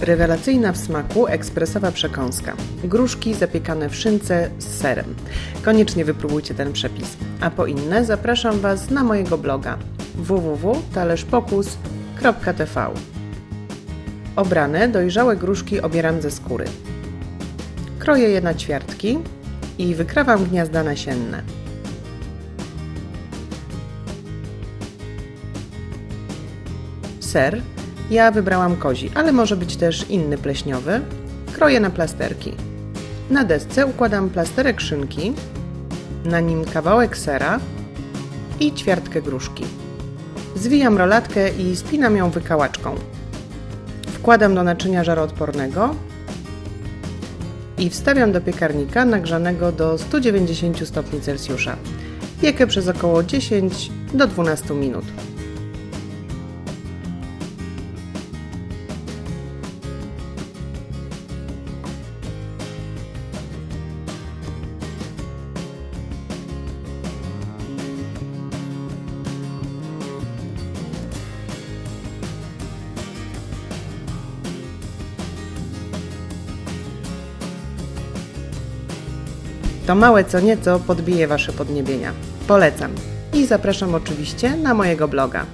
Rewelacyjna w smaku ekspresowa przekąska. Gruszki zapiekane w szynce z serem. Koniecznie wypróbujcie ten przepis. A po inne zapraszam Was na mojego bloga www.talerzpokus.tv Obrane, dojrzałe gruszki obieram ze skóry. Kroję je na ćwiartki i wykrawam gniazda nasienne. Ser ja wybrałam kozi, ale może być też inny pleśniowy. Kroję na plasterki. Na desce układam plasterek szynki, na nim kawałek sera i ćwiartkę gruszki. Zwijam rolatkę i spinam ją wykałaczką. Wkładam do naczynia żaroodpornego i wstawiam do piekarnika nagrzanego do 190 stopni Celsjusza. Piekę przez około 10 do 12 minut. To małe co nieco podbije Wasze podniebienia. Polecam. I zapraszam oczywiście na mojego bloga